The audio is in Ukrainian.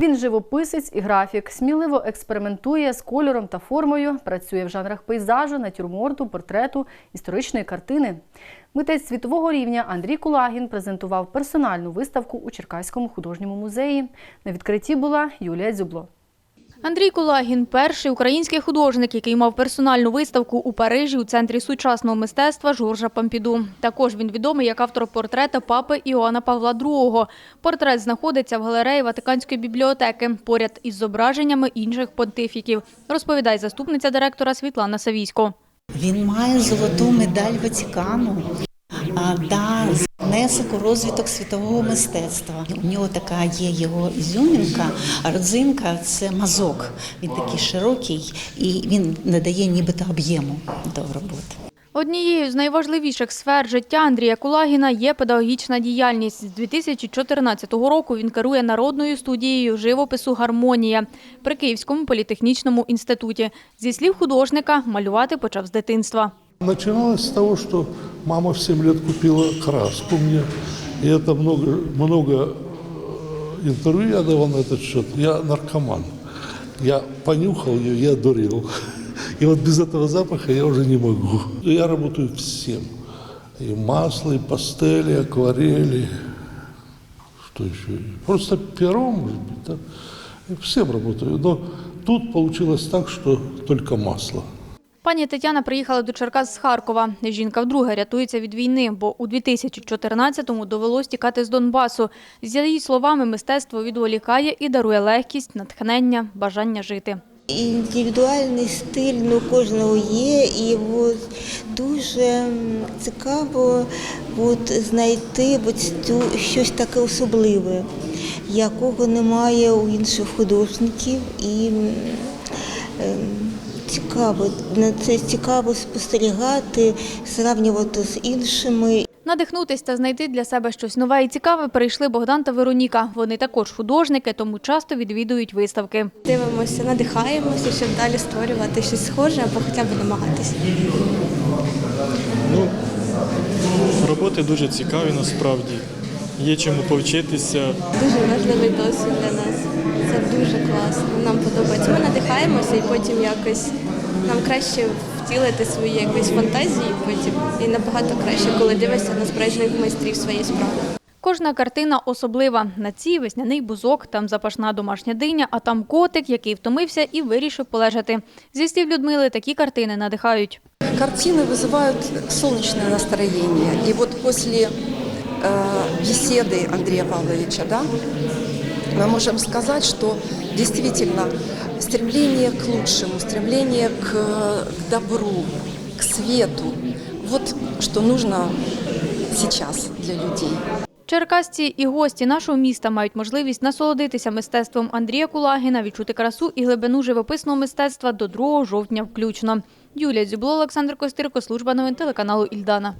Він живописець і графік, сміливо експериментує з кольором та формою, працює в жанрах пейзажу, натюрморту, портрету, історичної картини. Митець світового рівня Андрій Кулагін презентував персональну виставку у Черкаському художньому музеї. На відкритті була Юлія Дзюбло. Андрій Кулагін – перший український художник, який мав персональну виставку у Парижі у Центрі сучасного мистецтва Жоржа Пампіду. Також він відомий як автор портрета папи Іоанна Павла II. Портрет знаходиться в галереї Ватиканської бібліотеки поряд із зображеннями інших понтифіків, розповідає заступниця директора Світлана Савійсько. Він має золоту медаль Ватикану а, та внесок у розвиток світового мистецтва. У нього така є його ізюмінка, а родзинка це мазок. Він такий широкий і він надає нібито об'єму до роботи. Однією з найважливіших сфер життя Андрія Кулагіна є педагогічна діяльність. З 2014 року він керує народною студією живопису «Гармонія» при Київському політехнічному інституті. Зі слів художника, малювати почав з дитинства. Начиналось с того, что мама в 7 лет купила краску мне. И это много, много э, интервью я давал на этот счет. Я наркоман. Я понюхал ее, я дурил. И вот без этого запаха я уже не могу. Я работаю всем. И масло, и пастели, акварели. Что еще? Просто пером, может быть, да? И Всем работаю. Но тут получилось так, что только масло. Пані Тетяна приїхала до Черкас з Харкова. Жінка вдруге рятується від війни, бо у 2014-му довелось тікати з Донбасу. За її словами, мистецтво відволікає і дарує легкість, натхнення, бажання жити. Індивідуальний стиль ну, кожного є, і от, дуже цікаво от, знайти от, цю, щось таке особливе, якого немає у інших художників. І ем, цікаво, на це цікаво спостерігати, сравнювати з іншими. Надихнутись та знайти для себе щось нове і цікаве прийшли Богдан та Вероніка. Вони також художники, тому часто відвідують виставки. Дивимося, надихаємося, щоб далі створювати щось схоже або хоча б намагатися. Ну, роботи дуже цікаві насправді. Є чому повчитися. Дуже важливий досвід для нас. Це дуже класно. Нам подобається. Ми надихаємося і потім якось нам краще втілити свої якісь фантазії потім. І набагато краще, коли дивишся на справжніх майстрів своєї справи. Кожна картина особлива. На цій весняний бузок, там запашна домашня диня, а там котик, який втомився і вирішив полежати. Зі слів Людмили, такі картини надихають. Картины вызывают солнечное настроение. И вот после э, беседы Андрея Павловича, да, мы можем сказать, что действительно стремление к лучшему, стремление к, добру, к свету, вот что нужно сейчас для людей. Черкасці і гості нашого міста мають можливість насолодитися мистецтвом Андрія Кулагіна, відчути красу і глибину живописного мистецтва до 2 жовтня включно. Юлія Дзюбло, Олександр Костирко, служба новин телеканалу Ільдана.